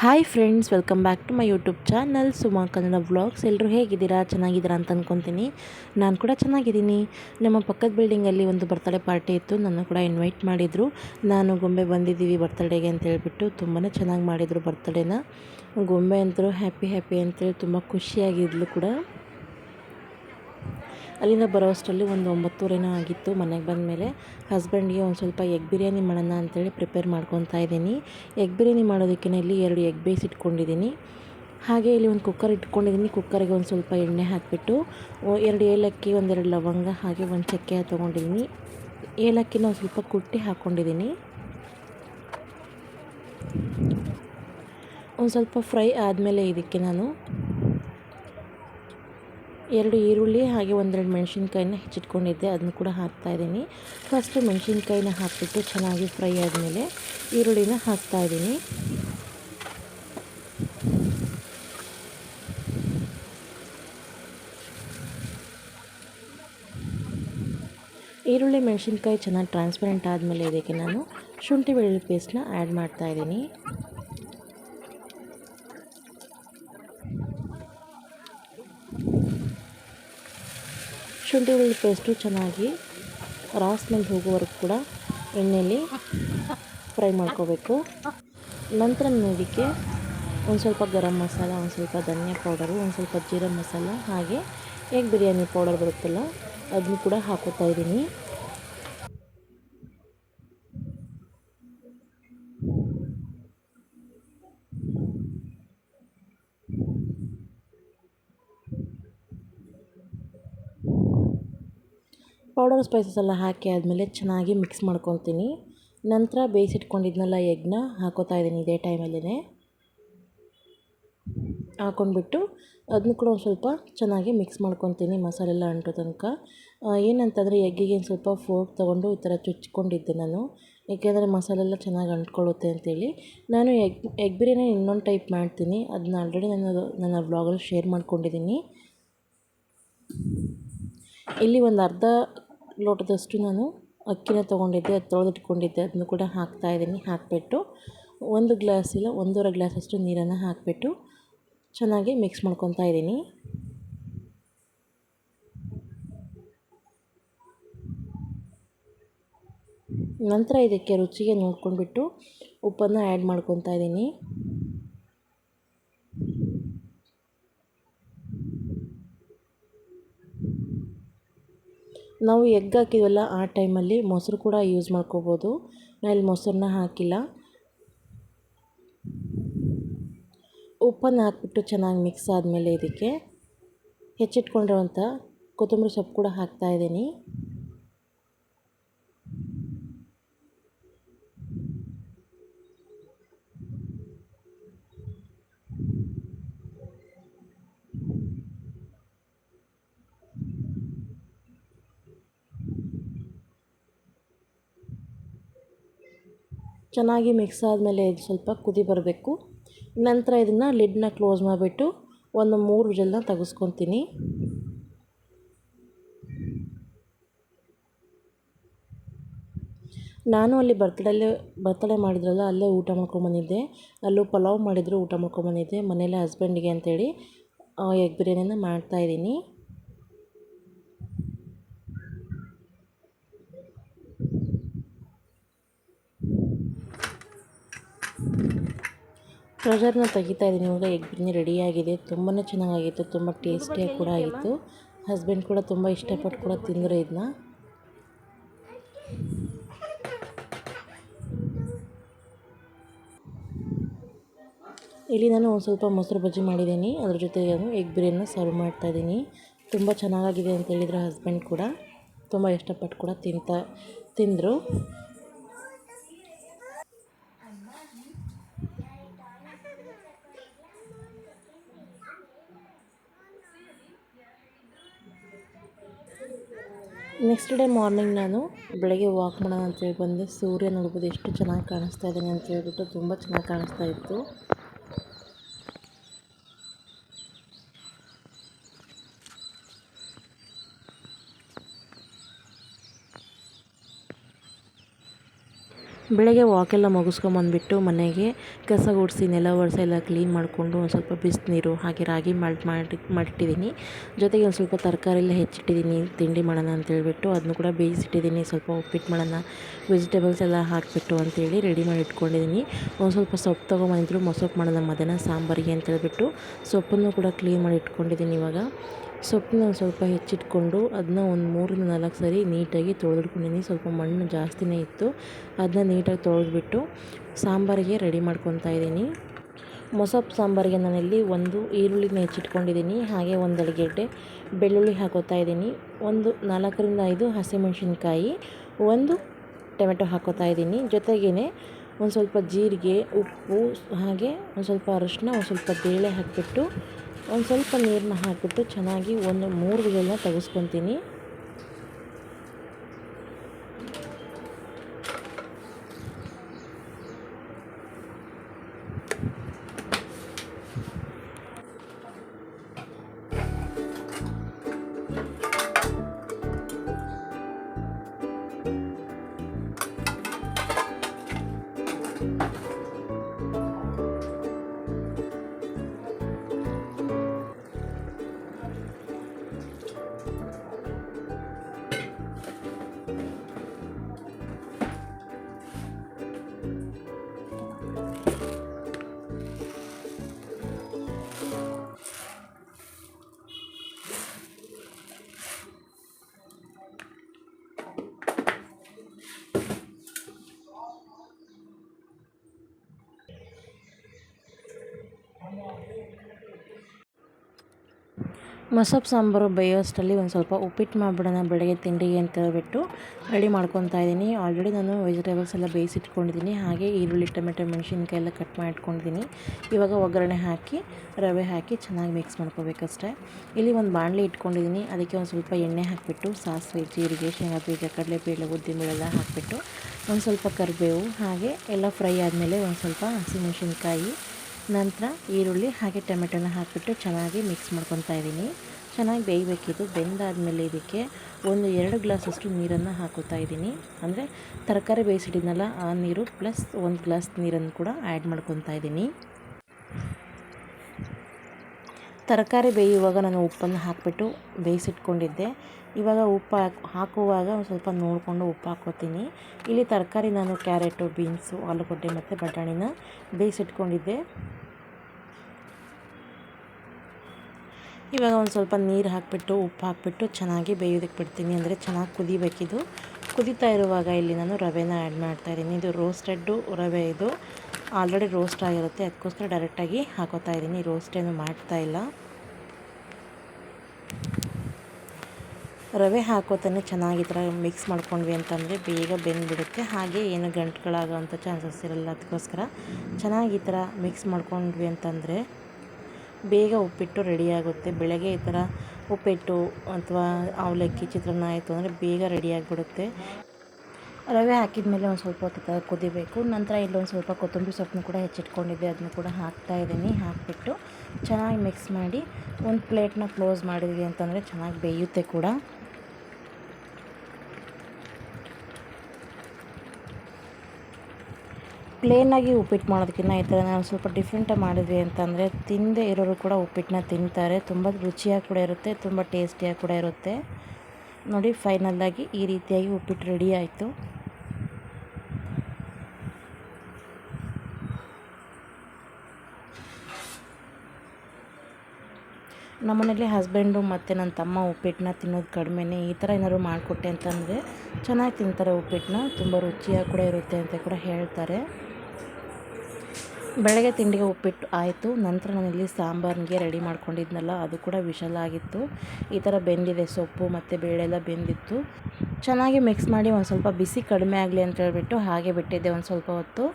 Hi friends welcome back to my YouTube channel Suma Kannada vlogs ಎಲ್ಲರೂ ಹೇಗಿದ್ದೀರಾ? ಚೆನ್ನಾಗಿದ್ದೀರಾ ಅಂತ ಅಂದ್ಕೊತೀನಿ ನಾನು ಕೂಡ ಚೆನ್ನಾಗಿದ್ದೀನಿ. ನಮ್ಮ ಪಕ್ಕದ ಬಿಲ್ಡಿಂಗಲ್ಲಿ ಒಂದು ಬರ್ತಡೇ ಪಾರ್ಟಿ ಇತ್ತು. ನನ್ನ ಕೂಡ ಇನ್ವೈಟ್ ಮಾಡಿದರು. ನಾನು ಗೊಂಬೆ ಬಂದಿದ್ದೀವಿ ಬರ್ತಡೇಗೆ ಅಂತ ಹೇಳ್ಬಿಟ್ಟು ತುಂಬಾ ಚೆನ್ನಾಗಿ ಮಾಡಿದರು ಬರ್ತಡೇನ ಗೊಂಬೆ ಅಂತೂ ಹ್ಯಾಪಿ ಹ್ಯಾಪಿ ಅಂತೇಳಿ ತುಂಬ ಖುಷಿಯಾಗಿದ್ಲು ಕೂಡ. ಅಲ್ಲಿಂದ ಬರೋ ಅಷ್ಟರಲ್ಲಿ ಒಂದು ಒಂಬತ್ತುವರೆನೋ ಆಗಿತ್ತು. ಮನೆಗೆ ಬಂದಮೇಲೆ ಹಸ್ಬೆಂಡ್ಗೆ ಒಂದು ಸ್ವಲ್ಪ ಎಗ್ ಬಿರಿಯಾನಿ ಮಾಡೋಣ ಅಂತೇಳಿ ಪ್ರಿಪೇರ್ ಮಾಡ್ಕೊತಾ ಇದ್ದೀನಿ. ಎಗ್ ಬಿರಿಯಾನಿ ಮಾಡೋದಕ್ಕೆ ಇಲ್ಲಿ ಎರಡು ಎಗ್ ಬೇಸ್ ಇಟ್ಕೊಂಡಿದ್ದೀನಿ. ಹಾಗೆ ಇಲ್ಲಿ ಒಂದು ಕುಕ್ಕರ್ ಇಟ್ಕೊಂಡಿದ್ದೀನಿ. ಕುಕ್ಕರಿಗೆ ಒಂದು ಸ್ವಲ್ಪ ಎಣ್ಣೆ ಹಾಕಿಬಿಟ್ಟು ಎರಡು ಏಲಕ್ಕಿ, ಒಂದೆರಡು ಲವಂಗ, ಹಾಗೆ ಒಂದು ಚಕ್ಕೆ ತೊಗೊಂಡಿದ್ದೀನಿ. ಏಲಕ್ಕಿನ ಒಂದು ಸ್ವಲ್ಪ ಕುಟ್ಟಿ ಹಾಕ್ಕೊಂಡಿದ್ದೀನಿ. ಒಂದು ಸ್ವಲ್ಪ ಫ್ರೈ ಆದಮೇಲೆ ಇದಕ್ಕೆ ನಾನು ಎರಡು ಈರುಳ್ಳಿ ಹಾಗೆ ಒಂದೆರಡು ಮೆಣಸಿನ್ಕಾಯಿನ ಹೆಚ್ಚಿಟ್ಕೊಂಡಿದ್ದೆ. ಅದನ್ನು ಕೂಡ ಹಾಕ್ತಾಯಿದ್ದೀನಿ ಫಸ್ಟು ಮೆಣಸಿನ್ಕಾಯಿನ ಹಾಕಿಬಿಟ್ಟು ಚೆನ್ನಾಗಿ ಫ್ರೈ ಆದಮೇಲೆ ಈರುಳ್ಳಿನ ಹಾಕ್ತಾಯಿದ್ದೀನಿ ಈರುಳ್ಳಿ, ಮೆಣಸಿನ್ಕಾಯಿ ಚೆನ್ನಾಗಿ ಟ್ರಾನ್ಸ್ಪರೆಂಟ್ ಆದಮೇಲೆ ಇದಕ್ಕೆ ನಾನು ಶುಂಠಿ, ಬೆಳ್ಳುಳ್ಳಿ ಪೇಸ್ಟ್ನ ಆ್ಯಡ್ ಮಾಡ್ತಾಯಿದ್ದೀನಿ ಶುಂಠಿ ಬೆಳ್ಳುಳ್ಳಿ ಪೇಸ್ಟು ಚೆನ್ನಾಗಿ ರಾಸ್ ಮೇಲೆ ಹೋಗೋವರೆಗೂ ಕೂಡ ಎಣ್ಣೆಯಲ್ಲಿ ಫ್ರೈ ಮಾಡ್ಕೋಬೇಕು. ನಂತರ ನೋಡಿಕೆ ಒಂದು ಸ್ವಲ್ಪ ಗರಂ ಮಸಾಲ, ಒಂದು ಸ್ವಲ್ಪ ಧನಿಯಾ ಪೌಡರು ಒಂದು ಸ್ವಲ್ಪ ಜೀರಾ ಮಸಾಲ ಹಾಗೆ ಎಗ್ ಬಿರಿಯಾನಿ ಪೌಡರ್ ಬರುತ್ತಲ್ಲ ಅದನ್ನು ಕೂಡ ಹಾಕೋತಾ ಇದ್ದೀನಿ. ಪೌಡರ್ ಸ್ಪೈಸಸ್ ಎಲ್ಲ ಹಾಕಿ ಆದಮೇಲೆ ಚೆನ್ನಾಗಿ ಮಿಕ್ಸ್ ಮಾಡ್ಕೊತೀನಿ ನಂತರ ಬೇಯಿಸಿಟ್ಕೊಂಡಿದ್ನೆಲ್ಲ ಎಗ್ನ ಹಾಕೋತಾ ಇದ್ದೀನಿ ಇದೇ ಟೈಮಲ್ಲೇ ಹಾಕೊಂಡ್ಬಿಟ್ಟು ಅದನ್ನು ಕೂಡ ಒಂದು ಸ್ವಲ್ಪ ಚೆನ್ನಾಗಿ ಮಿಕ್ಸ್ ಮಾಡ್ಕೊತೀನಿ ಮಸಾಲೆ ಎಲ್ಲ ಅಂಟೋ ತನಕ. ಏನಂತಂದರೆ ಎಗ್ಗಿಗೆ ಒಂದು ಸ್ವಲ್ಪ ಫೋರ್ಕ್ ತೊಗೊಂಡು ಈ ಥರ ಚುಚ್ಕೊಂಡಿದ್ದೆ ನಾನು. ಏಕೆಂದರೆ ಮಸಾಲೆ ಎಲ್ಲ ಚೆನ್ನಾಗಿ ಅಂಟ್ಕೊಳ್ಳುತ್ತೆ ಅಂತೇಳಿ. ನಾನು ಎಗ್ ಎಗ್ ಬಿರಿಯಾನಿ ಇನ್ನೊಂದು ಟೈಪ್ ಮಾಡ್ತೀನಿ. ಅದನ್ನ ಆಲ್ರೆಡಿ ನಾನು ನನ್ನ ವ್ಲಾಗಲ್ಲಿ ಶೇರ್ ಮಾಡ್ಕೊಂಡಿದ್ದೀನಿ. ಇಲ್ಲಿ ಒಂದು ಅರ್ಧ ಲೋಟದಷ್ಟು ನಾನು ಅಕ್ಕಿನ ತೊಗೊಂಡಿದ್ದೆ ಅದು ತೊಳೆದಿಟ್ಕೊಂಡಿದ್ದೆ ಅದನ್ನು ಕೂಡ ಹಾಕ್ತಾ ಇದ್ದೀನಿ, ಹಾಕಿಬಿಟ್ಟು ಒಂದು ಗ್ಲಾಸ್ ಇಲ್ಲ ಒಂದೂವರೆ ಗ್ಲಾಸಷ್ಟು ನೀರನ್ನು ಹಾಕಿಬಿಟ್ಟು ಚೆನ್ನಾಗಿ ಮಿಕ್ಸ್ ಮಾಡ್ಕೊತಾ ಇದ್ದೀನಿ. ನಂತರ ಇದಕ್ಕೆ ರುಚಿಗೆ ನೋಡ್ಕೊಂಡ್ಬಿಟ್ಟು ಉಪ್ಪನ್ನು ಆ್ಯಡ್ ಮಾಡ್ಕೊತಾ ಇದ್ದೀನಿ. ನಾವು ಎಗ್ ಹಾಕಿದ್ವಲ್ಲ ಆ ಟೈಮಲ್ಲಿ, ಮೊಸರು ಕೂಡ ಯೂಸ್ ಮಾಡ್ಕೋಬೋದು. ನಾನು ಮೊಸರನ್ನ ಹಾಕಿಲ್ಲ. ಉಪ್ಪನ್ನು ಹಾಕ್ಬಿಟ್ಟು ಚೆನ್ನಾಗಿ ಮಿಕ್ಸ್ ಆದಮೇಲೆ ಇದಕ್ಕೆ ಹೆಚ್ಚಿಟ್ಕೊಂಡಿರುವಂಥ ಕೊತ್ತಂಬರಿ ಸೊಪ್ಪು ಕೂಡ ಹಾಕ್ತಾಯಿದ್ದೀನಿ ಚೆನ್ನಾಗಿ ಮಿಕ್ಸ್ ಆದಮೇಲೆ ಇದು ಸ್ವಲ್ಪ ಕುದಿ ಬರಬೇಕು. ನಂತರ ಇದನ್ನು ಲಿಡ್ನ ಕ್ಲೋಸ್ ಮಾಡಿಬಿಟ್ಟು ಒಂದು ಮೂರು ವಿಜಲ್ನ ತೆಗೆಸ್ಕೊತೀನಿ. ನಾನು ಅಲ್ಲಿ ಬರ್ತಡೇಲಿ ಬರ್ತಡೇ ಮಾಡಿದ್ರಲ್ಲ, ಅಲ್ಲೇ ಊಟ ಮಾಡ್ಕೊಂಬಂದಿದ್ದೆ ಅಲ್ಲೂ ಪಲಾವ್ ಮಾಡಿದ್ರು, ಊಟ ಮಾಡ್ಕೊಂಬಂದಿದ್ದೆ ಮನೇಲೆ ಹಸ್ಬೆಂಡಿಗೆ ಅಂತೇಳಿ ಎಗ್ ಬಿರಿಯಾನಿನ ಮಾಡ್ತಾಯಿದ್ದೀನಿ ಪ್ರೆಷರ್ನ ತೆಗಿತಾ ಇದ್ದೀನಿ ಇವಾಗ ಎಗ್ ಬಿರಿಯಾನಿ ರೆಡಿಯಾಗಿದೆ ತುಂಬಾ ಚೆನ್ನಾಗಾಗಿತ್ತು. ತುಂಬ ಟೇಸ್ಟಿಯಾಗಿ ಕೂಡ ಆಗಿತ್ತು. ಹಸ್ಬೆಂಡ್ ಕೂಡ ತುಂಬ ಇಷ್ಟಪಟ್ಟು ಕೂಡ ತಿಂದರು ಇದನ್ನ ಇಲ್ಲಿ ನಾನು ಒಂದು ಸ್ವಲ್ಪ ಮೊಸರು ಬಜ್ಜಿ ಮಾಡಿದ್ದೀನಿ. ಅದ್ರ ಜೊತೆಗೆ ಎಗ್ ಬಿರಿಯಾನಿನ ಸರ್ವ್ ಮಾಡ್ತಾಯಿದ್ದೀನಿ ತುಂಬ ಚೆನ್ನಾಗಾಗಿದೆ ಅಂತ ಹೇಳಿದ್ರು ಹಸ್ಬೆಂಡ್ ಕೂಡ. ತುಂಬ ಇಷ್ಟಪಟ್ಟು ಕೂಡ ತಿಂತ, ತಿಂದರು. ನೆಕ್ಸ್ಟ್ ಡೇ ಮಾರ್ನಿಂಗ್ ನಾನು ಬೆಳಗ್ಗೆ ವಾಕ್ ಮಾಡೋಣ ಅಂತೇಳಿ ಬಂದೆ. ಸೂರ್ಯ ನೋಡ್ಬೋದು ಎಷ್ಟು ಚೆನ್ನಾಗಿ ಕಾಣಿಸ್ತಾ ಇದ್ದಾನೆ ಅಂತ ಹೇಳ್ಬಿಟ್ಟು ತುಂಬ ಚೆನ್ನಾಗಿ ಕಾಣಿಸ್ತಾ ಇತ್ತು. ಬೆಳಗ್ಗೆ ವಾಕೆಲ್ಲ ಮುಗಿಸ್ಕೊಂಬಂದ್ಬಿಟ್ಟು ಮನೆಗೆ ಕಸ ಗುಡಿಸಿ, ನೆಲ ಒರೆಸಿ ಎಲ್ಲ ಕ್ಲೀನ್ ಮಾಡಿಕೊಂಡು ಒಂದು ಸ್ವಲ್ಪ ಬಿಸಿನೀರು ಹಾಗೆ ರಾಗಿ ಮಾಲ್ಟ್ ಮಾಡಿ ಮಾಡಿಟ್ಟಿದ್ದೀನಿ ಜೊತೆಗೆ ಒಂದು ಸ್ವಲ್ಪ ತರಕಾರಿ ಎಲ್ಲ ಹೆಚ್ಚಿಟ್ಟಿದ್ದೀನಿ ತಿಂಡಿ ಮಾಡೋಣ ಅಂತೇಳ್ಬಿಟ್ಟು ಅದನ್ನು ಕೂಡ ಬೇಯಿಸಿಟ್ಟಿದ್ದೀನಿ ಸ್ವಲ್ಪ ಉಪ್ಪಿಟ್ಟು ಮಾಡೋಣ ವೆಜಿಟೇಬಲ್ಸ್ ಎಲ್ಲ ಹಾಕಿಬಿಟ್ಟು ಅಂತೇಳಿ ರೆಡಿ ಮಾಡಿ ಇಟ್ಕೊಂಡಿದ್ದೀನಿ ಒಂದು ಸ್ವಲ್ಪ ಸೊಪ್ಪು ತೊಗೊಂಬಂದಿದ್ರು ಮೊಸೊಪ್ಪು ಮಾಡೋಣ, ಮಧ್ಯಾಹ್ನ ಸಾಂಬಾರಿಗೆ ಅಂತೇಳ್ಬಿಟ್ಟು ಸೊಪ್ಪನ್ನು ಕೂಡ ಕ್ಲೀನ್ ಮಾಡಿ ಇಟ್ಕೊಂಡಿದ್ದೀನಿ ಇವಾಗ. ಸೊಪ್ಪನ್ನ ಸ್ವಲ್ಪ ಹೆಚ್ಚಿಟ್ಕೊಂಡು ಅದನ್ನ ಒಂದು ಮೂರರಿಂದ ನಾಲ್ಕು ಸರಿ ನೀಟಾಗಿ ತೊಳೆದಿಟ್ಕೊಂಡಿದ್ದೀನಿ ಸ್ವಲ್ಪ ಮಣ್ಣು ಜಾಸ್ತಿನೇ ಇತ್ತು. ಅದನ್ನ ನೀಟಾಗಿ ತೊಳೆದ್ಬಿಟ್ಟು ಸಾಂಬಾರಿಗೆ ರೆಡಿ ಮಾಡ್ಕೊತಾ ಇದ್ದೀನಿ. ಮೊಸಪ್ಪು ಸಾಂಬಾರಿಗೆ ನಾನಿಲ್ಲಿ ಒಂದು ಈರುಳ್ಳಿನ ಹೆಚ್ಚಿಟ್ಕೊಂಡಿದ್ದೀನಿ. ಹಾಗೆ ಒಂದು ಅಡಿಗೆಡ್ಡೆ ಬೆಳ್ಳುಳ್ಳಿ ಹಾಕೋತಾ ಇದ್ದೀನಿ. ಒಂದು ನಾಲ್ಕರಿಂದ ಐದು ಹಸಿಮೆಣಸಿನ್ಕಾಯಿ, ಒಂದು ಟೊಮೆಟೊ ಹಾಕೋತಾ ಇದ್ದೀನಿ. ಜೊತೆಗೇ ಒಂದು ಸ್ವಲ್ಪ ಜೀರಿಗೆ, ಉಪ್ಪು, ಹಾಗೆ ಒಂದು ಸ್ವಲ್ಪ ಅರಿಶಿನ ಒಂದು ಸ್ವಲ್ಪ ಬೇಳೆ ಹಾಕಿಬಿಟ್ಟು ಒಂದು ಸ್ವಲ್ಪ ನೀರನ್ನ ಹಾಕಿಬಿಟ್ಟು ಚೆನ್ನಾಗಿ ಒಂದು ಮೂರು ವಿಜಲ್ನ ತೆಗೆಸ್ಕೊತೀನಿ. ಮಸೊಪ್ಪು ಸಾಂಬಾರು ಬೇಯೋಷ್ಟರಲ್ಲಿ ಒಂದು ಸ್ವಲ್ಪ ಉಪ್ಪಿಟ್ಟು ಮಾಡಿಬಿಡೋಣ, ಬೆಳಗ್ಗೆ ತಿಂಡಿಗೆ ಅಂತ ಹೇಳ್ಬಿಟ್ಟು ರೆಡಿ ಮಾಡ್ಕೊತಾ ಇದ್ದೀನಿ. ಆಲ್ರೆಡಿ ನಾನು ವೆಜಿಟೇಬಲ್ಸ್ ಎಲ್ಲ ಬೇಯಿಸಿಟ್ಕೊಂಡಿದ್ದೀನಿ. ಹಾಗೆ ಈರುಳ್ಳಿ, ಟೊಮೆಟೊ ಮೆಣಸಿನ್ಕಾಯಿ ಎಲ್ಲ ಕಟ್ ಮಾಡಿ ಇಟ್ಕೊಂಡಿದ್ದೀನಿ ಇವಾಗ ಒಗ್ಗರಣೆ ಹಾಕಿ, ರವೆ ಹಾಕಿ ಚೆನ್ನಾಗಿ ಮಿಕ್ಸ್ ಮಾಡ್ಕೋಬೇಕಷ್ಟೆ. ಇಲ್ಲಿ ಒಂದು ಬಾಣಲೆ ಇಟ್ಕೊಂಡಿದ್ದೀನಿ. ಅದಕ್ಕೆ ಒಂದು ಸ್ವಲ್ಪ ಎಣ್ಣೆ ಹಾಕಿಬಿಟ್ಟು, ಸಾಸಿವೆ, ಜೀರಿಗೆ, ಶೇಂಗಾ, ಬೀಜ, ಕಡಲೆಬೇಳೆ ಉದ್ದಿನಬೇಳೆಲ್ಲ ಹಾಕಿಬಿಟ್ಟು ಒಂದು ಸ್ವಲ್ಪ ಕರಿಬೇವು, ಹಾಗೆ ಎಲ್ಲ ಫ್ರೈ ಆದಮೇಲೆ ಒಂದು ಸ್ವಲ್ಪ ಹಸಿಮೆಣಸಿನ್ಕಾಯಿ ನಂತರ ಈರುಳ್ಳಿ ಹಾಗೆ ಟೊಮೆಟೊನ ಹಾಕಿಬಿಟ್ಟು ಚೆನ್ನಾಗಿ ಮಿಕ್ಸ್ ಮಾಡ್ಕೊತಾ ಇದ್ದೀನಿ. ಚೆನ್ನಾಗಿ ಬೇಯಬೇಕಿದು. ಬೆಂದಾದಮೇಲೆ ಇದಕ್ಕೆ ಒಂದು ಎರಡು ಗ್ಲಾಸಷ್ಟು ನೀರನ್ನು ಹಾಕೋತಾ ಇದ್ದೀನಿ. ಅಂದರೆ ತರಕಾರಿ ಬೇಯಿಸಿಟ್ಟಿದ್ನಲ್ಲ ಆ ನೀರು, ಪ್ಲಸ್ ಒಂದು ಗ್ಲಾಸ್ ನೀರನ್ನು ಕೂಡ ಆ್ಯಡ್ ಮಾಡ್ಕೊತಾ ಇದ್ದೀನಿ. ತರಕಾರಿ ಬೇಯುವಾಗ ನಾನು ಉಪ್ಪನ್ನು ಹಾಕಿಬಿಟ್ಟು ಬೇಯಿಸಿಟ್ಕೊಂಡಿದ್ದೆ. ಇವಾಗ ಉಪ್ಪು ಹಾಕಿ, ಹಾಕುವಾಗ ಒಂದು ಸ್ವಲ್ಪ ನೋಡಿಕೊಂಡು ಉಪ್ಪು ಹಾಕೋತೀನಿ ಇಲ್ಲಿ ತರಕಾರಿ ನಾನು ಕ್ಯಾರೆಟು, ಬೀನ್ಸು, ಆಲೂಗಡ್ಡೆ ಮತ್ತು ಬಟಾಣಿನ ಬೇಯಿಸಿಟ್ಕೊಂಡಿದ್ದೆ. ಇವಾಗ ಒಂದು ಸ್ವಲ್ಪ ನೀರು ಹಾಕಿಬಿಟ್ಟು, ಉಪ್ಪು ಹಾಕಿಬಿಟ್ಟು ಚೆನ್ನಾಗಿ ಬೇಯೋದಕ್ಕೆ ಬಿಡ್ತೀನಿ. ಅಂದರೆ ಚೆನ್ನಾಗಿ ಕುದಿಬೇಕಿದು. ಕುದೀತಾ ಇರುವಾಗ ಇಲ್ಲಿ ನಾನು ರವೆನ ಆ್ಯಡ್ ಮಾಡ್ತಾಯಿದ್ದೀನಿ ಇದು ರೋಸ್ಟೆಡ್ಡು ರವೆ ಇದು. ಆಲ್ರೆಡಿ ರೋಸ್ಟ್ ಆಗಿರುತ್ತೆ. ಅದಕ್ಕೋಸ್ಕರ ಡೈರೆಕ್ಟಾಗಿ ಹಾಕೋತಾ ಇದ್ದೀನಿ. ಮಾಡ್ತಾ ಇಲ್ಲ. ರವೆ ಹಾಕೋತಾನೆ ಚೆನ್ನಾಗಿ ಥರ ಮಿಕ್ಸ್ ಮಾಡ್ಕೊಂಡ್ವಿ ಅಂತಂದರೆ ಬೇಗ ಬೆಂದ್ಬಿಡುತ್ತೆ. ಹಾಗೆ ಏನು ಗಂಟುಗಳಾಗೋವಂಥ ಚಾನ್ಸಸ್ ಇರಲ್ಲ. ಅದಕ್ಕೋಸ್ಕರ ಚೆನ್ನಾಗಿ ಈ ಥರ ಮಿಕ್ಸ್ ಮಾಡ್ಕೊಂಡ್ವಿ ಅಂತಂದರೆ ಬೇಗ ಉಪ್ಪಿಟ್ಟು ರೆಡಿಯಾಗುತ್ತೆ ಬೆಳಗ್ಗೆ ಈ ಥರ ಉಪ್ಪಿಟ್ಟು ಅಥವಾ ಅವಲಕ್ಕಿ, ಚಿತ್ರಾನ್ನ ಆಯಿತು ಅಂದರೆ ಬೇಗ ರೆಡಿಯಾಗಿಬಿಡುತ್ತೆ ರವೆ ಹಾಕಿದ ಮೇಲೆ ಒಂದು ಸ್ವಲ್ಪ ಹೊತ್ತು ಕುದಿಬೇಕು. ನಂತರ ಇಲ್ಲೊಂದು ಸ್ವಲ್ಪ ಕೊತ್ತಂಬರಿ ಸೊಪ್ಪನ್ನು ಕೂಡ ಹೆಚ್ಚಿಟ್ಕೊಂಡಿದ್ದೆ. ಅದನ್ನು ಕೂಡ ಹಾಕ್ತಾ ಇದ್ದೀನಿ. ಹಾಕಿಬಿಟ್ಟು ಚೆನ್ನಾಗಿ ಮಿಕ್ಸ್ ಮಾಡಿ ಒಂದು ಪ್ಲೇಟ್ನ ಕ್ಲೋಸ್ ಮಾಡಿದ್ವಿ ಅಂತಂದರೆ ಚೆನ್ನಾಗಿ ಬೇಯುತ್ತೆ ಕೂಡ. ಪ್ಲೇನಾಗಿ ಉಪ್ಪಿಟ್ಟು ಮಾಡೋದಕ್ಕಿಂತ ಈ ಥರ ನಾನು ಸ್ವಲ್ಪ ಡಿಫ್ರೆಂಟಾಗಿ ಮಾಡಿದ್ವಿ ಅಂತಂದರೆ ತಿಂದೇ ಇರೋರು ಕೂಡ ಉಪ್ಪಿಟ್ಟನ್ನ ತಿಂತಾರೆ. ತುಂಬ ರುಚಿಯಾಗಿ ಕೂಡ ಇರುತ್ತೆ, ತುಂಬ ಟೇಸ್ಟಿಯಾಗಿ ಕೂಡ ಇರುತ್ತೆ. ನೋಡಿ ಫೈನಲ್ಲಾಗಿ ಈ ರೀತಿಯಾಗಿ ಉಪ್ಪಿಟ್ಟು ರೆಡಿ ಆಯಿತು. ನಮ್ಮನೇಲಿ ಹಸ್ಬೆಂಡು ಮತ್ತು ನನ್ನ ತಮ್ಮ ಉಪ್ಪಿಟ್ಟನ್ನ ತಿನ್ನೋದು ಕಡಿಮೆನೇ ಈ ಥರ ಏನಾದ್ರು ಮಾಡಿಕೊಟ್ಟೆ ಅಂತಂದರೆ, ಚೆನ್ನಾಗಿ ತಿಂತಾರೆ ಉಪ್ಪಿಟ್ಟನ್ನ ತುಂಬ ರುಚಿಯಾಗಿ ಕೂಡ ಇರುತ್ತೆ ಅಂತ ಕೂಡ ಹೇಳ್ತಾರೆ. ಬೆಳಗ್ಗೆ ತಿಂಡಿಗೆ ಉಪ್ಪಿಟ್ಟು ಆಯಿತು. ನಂತರ ನಾನಿಲ್ಲಿ ಸಾಂಬಾರಿಗೆ ರೆಡಿ ಮಾಡ್ಕೊಂಡಿದ್ನಲ್ಲ, ಅದು ಕೂಡ ವಿಶಲಾಗಿತ್ತು. ಈ ಥರ ಬೆಂದಿದೆ ಸೊಪ್ಪು ಮತ್ತು ಬೇಳೆಲ್ಲ ಬೆಂದಿತ್ತು. ಚೆನ್ನಾಗಿ ಮಿಕ್ಸ್ ಮಾಡಿ ಒಂದು ಸ್ವಲ್ಪ ಬಿಸಿ ಕಡಿಮೆ ಆಗಲಿ ಅಂತ ಹೇಳ್ಬಿಟ್ಟು ಹಾಗೆ ಬಿಟ್ಟಿದ್ದೆ ಒಂದು ಸ್ವಲ್ಪ ಹೊತ್ತು.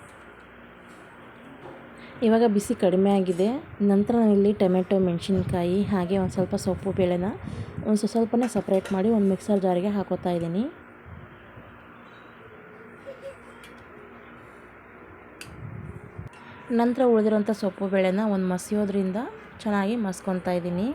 ಇವಾಗ ಬಿಸಿ ಕಡಿಮೆ ಆಗಿದೆ. ನಂತರ ನಾನಿಲ್ಲಿ ಟೊಮೆಟೊ, ಮೆಣಸಿನ್ಕಾಯಿ, ಹಾಗೆ ಒಂದು ಸ್ವಲ್ಪ ಸೊಪ್ಪು, ಬೇಳೆನ ಒಂದು ಸ್ವಲ್ಪನೇ ಸಪ್ರೇಟ್ ಮಾಡಿ ಒಂದು ಮಿಕ್ಸರ್ ಜಾರಿಗೆ ಹಾಕೋತಾ ಇದ್ದೀನಿ. ನಂತರ ಉಳಿದಿರೋಂಥ ಸೊಪ್ಪು ಬೇಳೆನ ಒಂದು ಮಸಿಯೋದ್ರಿಂದ ಚೆನ್ನಾಗಿ ಮಸ್ಕೊತಾ ಇದ್ದೀನಿ.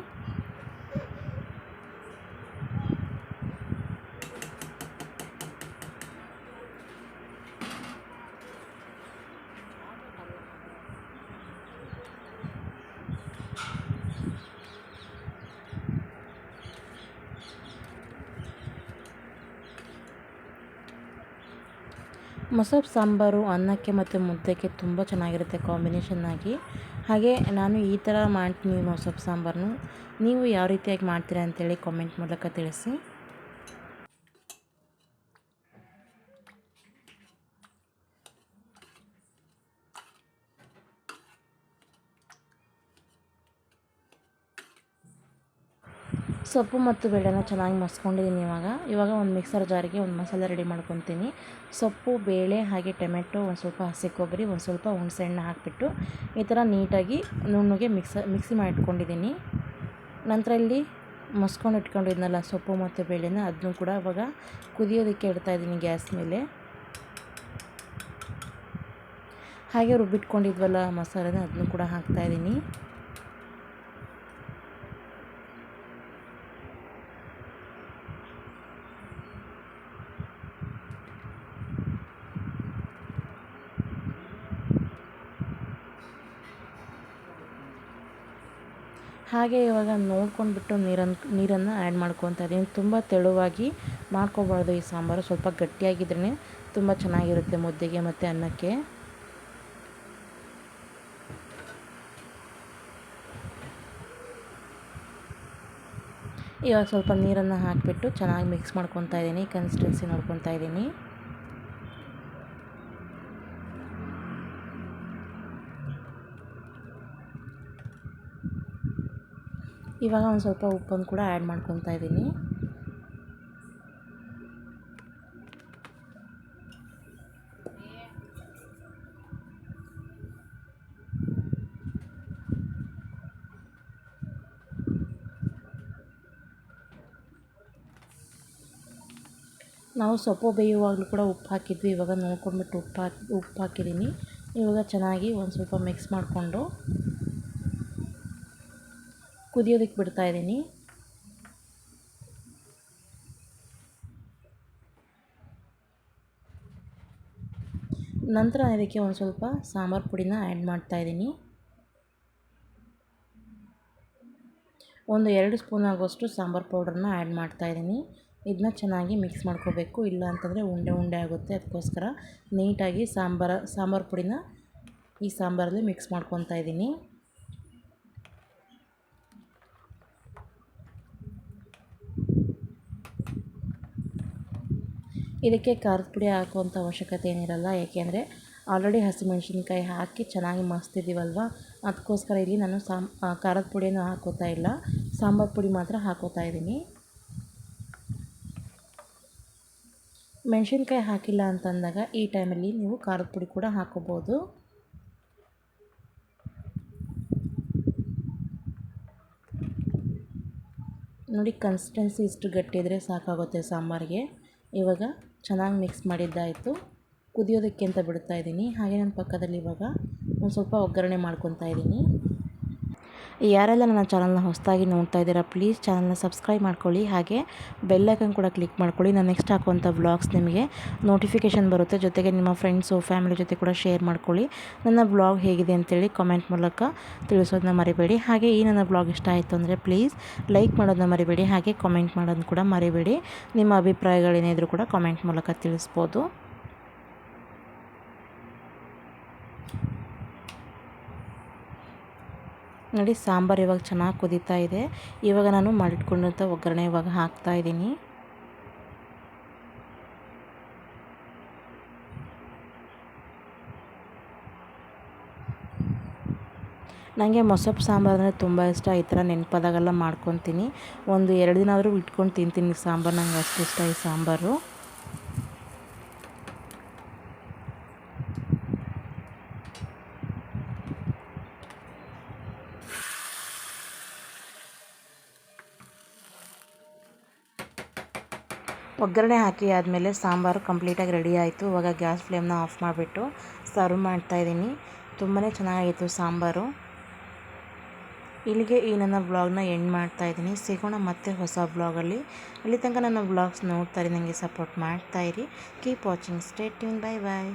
ಮೊಸರು ಸಾಂಬಾರು, ಅನ್ನಕ್ಕೆ ಮತ್ತು ಮುದ್ದೆಗೆ ತುಂಬ ಚೆನ್ನಾಗಿರುತ್ತೆ ಕಾಂಬಿನೇಷನ್ ಆಗಿ. ಹಾಗೆ ನಾನು ಈ ಥರ ಮಾಡ್ತೀನಿ ಮೊಸರು ಸಾಂಬಾರನ್ನು ನೀವು ಯಾವ ರೀತಿಯಾಗಿ ಮಾಡ್ತೀರಾ ಅಂತೇಳಿ ಕಾಮೆಂಟ್ ಮೂಲಕ ತಿಳಿಸಿ. ಸೊಪ್ಪು ಮತ್ತು ಬೇಳೆನ ಚೆನ್ನಾಗಿ ಮಸ್ಕೊಂಡಿದ್ದೀನಿ ಇವಾಗ. ಇವಾಗ ಒಂದು ಮಿಕ್ಸರ್ ಜಾರಿಗೆ ಒಂದು ಮಸಾಲೆ ರೆಡಿ ಮಾಡ್ಕೊತೀನಿ. ಸೊಪ್ಪು, ಬೇಳೆ ಹಾಗೆ ಟೊಮೆಟೊ, ಒಂದು ಸ್ವಲ್ಪ ಹಸಿ ಕೊಬ್ಬರಿ, ಒಂದು ಸ್ವಲ್ಪ ಹುಣಸೆಹಣ್ಣು ಹಾಕಿಬಿಟ್ಟು ಈ ಥರ ನೀಟಾಗಿ ನುಣ್ಣಗೆ ಮಿಕ್ಸ ಮಿಕ್ಸಿ ಮಾಡಿಟ್ಕೊಂಡಿದ್ದೀನಿ. ನಂತರ ಇಲ್ಲಿ ಮಸ್ಕೊಂಡು ಇಟ್ಕೊಂಡಿದ್ನಲ್ಲ ಸೊಪ್ಪು ಮತ್ತು ಬೇಳೆನ ಅದನ್ನು ಕೂಡ ಇವಾಗ ಕುದಿಯೋದಕ್ಕೆ ಇಡ್ತಾಯಿದ್ದೀನಿ ಗ್ಯಾಸ್ ಮೇಲೆ. ಹಾಗೆ ರುಬ್ಬಿಟ್ಕೊಂಡಿದ್ವಲ್ಲ ಮಸಾಲೆನ ಅದನ್ನು ಕೂಡ ಹಾಕ್ತಾಯಿದ್ದೀನಿ ಹಾಗೆ ಇವಾಗ ನೋಡ್ಕೊಂಡ್ಬಿಟ್ಟು ನೀರನ್ನು ನೀರನ್ನು ಆ್ಯಡ್ ಮಾಡ್ಕೊತಾ ಇದ್ದೀನಿ ತುಂಬ ತೆಳುವಾಗಿ ಮಾಡ್ಕೋಬಾರ್ದು ಈ ಸಾಂಬಾರು. ಸ್ವಲ್ಪ ಗಟ್ಟಿಯಾಗಿದ್ರೇ ತುಂಬ ಚೆನ್ನಾಗಿರುತ್ತೆ ಮುದ್ದೆಗೆ ಮತ್ತು ಅನ್ನಕ್ಕೆ. ಇವಾಗ ಸ್ವಲ್ಪ ನೀರನ್ನು ಹಾಕಿಬಿಟ್ಟು ಚೆನ್ನಾಗಿ ಮಿಕ್ಸ್ ಮಾಡ್ಕೊತಾ ಇದ್ದೀನಿ ಕನ್ಸಿಸ್ಟೆನ್ಸಿ ನೋಡ್ಕೊತಾ ಇದ್ದೀನಿ ಇವಾಗ ಒಂದು ಸ್ವಲ್ಪ ಉಪ್ಪನ್ನು ಕೂಡ ಆ್ಯಡ್ ಮಾಡ್ಕೊತಾ ಇದ್ದೀನಿ. ನಾವು ಸೊಪ್ಪು ಬೇಯುವಾಗಲೂ ಕೂಡ ಉಪ್ಪು ಹಾಕಿದ್ವಿ. ಇವಾಗ ನೋಡ್ಕೊಂಡ್ಬಿಟ್ಟು ಉಪ್ಪು ಹಾಕಿ ಉಪ್ಪು ಹಾಕಿದ್ದೀನಿ. ಇವಾಗ ಚೆನ್ನಾಗಿ ಒಂದು ಸ್ವಲ್ಪ ಮಿಕ್ಸ್ ಮಾಡಿಕೊಂಡು ಕುದಿಯೋದಕ್ಕೆ ಬಿಡ್ತಾ ಇದ್ದೀನಿ. ನಂತರ ಇದಕ್ಕೆ ಒಂದು ಸ್ವಲ್ಪ ಸಾಂಬಾರು ಪುಡಿನ ಆ್ಯಡ್ ಮಾಡ್ತಾ ಇದ್ದೀನಿ. ಒಂದು ಎರಡು ಸ್ಪೂನ್ ಆಗೋಷ್ಟು ಸಾಂಬಾರು ಪೌಡ್ರನ್ನ ಆ್ಯಡ್ ಮಾಡ್ತಾ ಇದ್ದೀನಿ. ಇದನ್ನ ಚೆನ್ನಾಗಿ ಮಿಕ್ಸ್ ಮಾಡ್ಕೋಬೇಕು. ಇಲ್ಲ ಅಂತಂದರೆ ಉಂಡೆ ಉಂಡೆ ಆಗುತ್ತೆ. ಅದಕ್ಕೋಸ್ಕರ ನೀಟಾಗಿ ಸಾಂಬಾರ, ಸಾಂಬಾರು ಪುಡಿನ ಈ ಸಾಂಬಾರಲ್ಲಿ ಮಿಕ್ಸ್ ಮಾಡ್ಕೊತಾ ಇದ್ದೀನಿ. ಇದಕ್ಕೆ ಖಾರದ ಪುಡಿ ಹಾಕುವಂಥ ಅವಶ್ಯಕತೆ ಏನಿರಲ್ಲ ಏಕೆಂದರೆ ಆಲ್ರೆಡಿ ಹಸಿಮೆಣ್ಸಿನ್ಕಾಯಿ ಹಾಕಿ ಚೆನ್ನಾಗಿ ಮಸ್ತಿದ್ದೀವಲ್ವ? ಅದಕ್ಕೋಸ್ಕರ ಇಲ್ಲಿ ನಾನು ಸಾಮ್ ಖಾರದ ಪುಡಿಯನ್ನು ಹಾಕೋತಾ ಇಲ್ಲ. ಸಾಂಬಾರು ಪುಡಿ ಮಾತ್ರ ಹಾಕೋತಾ ಇದ್ದೀನಿ. ಮೆಣಸಿನ್ಕಾಯಿ ಹಾಕಿಲ್ಲ ಅಂತಂದಾಗ ಈ ಟೈಮಲ್ಲಿ ನೀವು ಖಾರದ ಪುಡಿ ಕೂಡ ಹಾಕೋಬೋದು. ನೋಡಿ ಕನ್ಸಿಸ್ಟೆನ್ಸಿ ಇಷ್ಟು ಗಟ್ಟಿದ್ರೆ ಸಾಕಾಗುತ್ತೆ ಸಾಂಬಾರಿಗೆ. ಇವಾಗ ಚೆನ್ನಾಗಿ ಮಿಕ್ಸ್ ಮಾಡಿದ್ದಾಯಿತು. ಕುದಿಯೋದಕ್ಕೆ ಅಂತ ಬಿಡ್ತಾ ಇದ್ದೀನಿ. ಹಾಗೆ ನನ್ನ ಪಕ್ಕದಲ್ಲಿ ಇವಾಗ ಒಂದು ಸ್ವಲ್ಪ ಒಗ್ಗರಣೆ ಮಾಡ್ಕೊತಾ ಇದ್ದೀನಿ. ಯಾರೆಲ್ಲ ನನ್ನ ಚಾನಲ್ನ ಹೊಸದಾಗಿ ನೋಡ್ತಾ ಇದ್ದೀರಾ ಪ್ಲೀಸ್ ಚಾನಲ್ನ ಸಬ್ಸ್ಕ್ರೈಬ್ ಮಾಡ್ಕೊಳ್ಳಿ. ಹಾಗೆ ಬೆಲ್ಲೈಕನ್ ಕೂಡ ಕ್ಲಿಕ್ ಮಾಡ್ಕೊಳ್ಳಿ. ನಾನು ನೆಕ್ಸ್ಟ್ ಹಾಕುವಂಥ ವ್ಲಾಗ್ಸ್ ನಿಮಗೆ ನೋಟಿಫಿಕೇಷನ್ ಬರುತ್ತೆ. ಜೊತೆಗೆ ನಿಮ್ಮ ಫ್ರೆಂಡ್ಸು ಫ್ಯಾಮಿಲಿ ಜೊತೆ ಕೂಡ ಶೇರ್ ಮಾಡ್ಕೊಳ್ಳಿ. ನನ್ನ ಬ್ಲಾಗ್ ಹೇಗಿದೆ ಅಂತೇಳಿ ಕಾಮೆಂಟ್ ಮೂಲಕ ತಿಳಿಸೋದನ್ನ ಮರಿಬೇಡಿ. ಹಾಗೆ ಈ ನನ್ನ ಬ್ಲಾಗ್ ಇಷ್ಟ ಆಯಿತು ಅಂದರೆ ಪ್ಲೀಸ್ ಲೈಕ್ ಮಾಡೋದನ್ನ ಮರಿಬೇಡಿ. ಹಾಗೆ ಕಾಮೆಂಟ್ ಮಾಡೋದನ್ನ ಕೂಡ ಮರಿಬೇಡಿ. ನಿಮ್ಮ ಅಭಿಪ್ರಾಯಗಳೇನಿದ್ರು ಕೂಡ ಕಾಮೆಂಟ್ ಮೂಲಕ ತಿಳಿಸ್ಬೋದು. ನೋಡಿ, ಸಾಂಬಾರು ಇವಾಗ ಚೆನ್ನಾಗಿ ಕುದೀತಾ ಇದೆ. ಇವಾಗ ನಾನು ಮಾಡಿಟ್ಕೊಂಡಂಥ ಒಗ್ಗರಣೆ ಇವಾಗ ಹಾಕ್ತಾ ಇದ್ದೀನಿ. ನನಗೆ ಮೊಸಪ್ಪು ಸಾಂಬಾರು ಅಂದರೆ ತುಂಬ ಇಷ್ಟ. ಈ ಥರ ನೆನಪಾದಾಗೆಲ್ಲ ಮಾಡ್ಕೊತೀನಿ. ಒಂದು ಎರಡು ದಿನ ಆದರೂ ಇಟ್ಕೊಂಡು ತಿಂತೀನಿ ಸಾಂಬಾರು. ನಂಗೆ ಅಷ್ಟು ಇಷ್ಟ ಈ ಸಾಂಬಾರು. ಒಗ್ಗರಣೆ ಹಾಕಿ ಆದಮೇಲೆ ಸಾಂಬಾರು ಕಂಪ್ಲೀಟಾಗಿ ರೆಡಿ ಆಯಿತು. ಇವಾಗ ಗ್ಯಾಸ್ ಫ್ಲೇಮ್ನ ಆಫ್ ಮಾಡಿಬಿಟ್ಟು ಸರ್ವ್ ಮಾಡ್ತಾಯಿದ್ದೀನಿ ತುಂಬಾ ಚೆನ್ನಾಗಿತ್ತು ಸಾಂಬಾರು. ಇಲ್ಲಿಗೆ ಈ ನನ್ನ ವ್ಲಾಗ್ನ ಎಂಡ್ ಮಾಡ್ತಾಯಿದ್ದೀನಿ ಸಿಗೋಣ ಮತ್ತೆ ಹೊಸ ಬ್ಲಾಗಲ್ಲಿ ಅಲ್ಲಿ. ತನಕ ನನ್ನ ವ್ಲಾಗ್ಸ್ ನೋಡ್ತಾ ನನಗೆ support ಮಾಡ್ತಾಯಿರಿ keep watching stay tune bye bye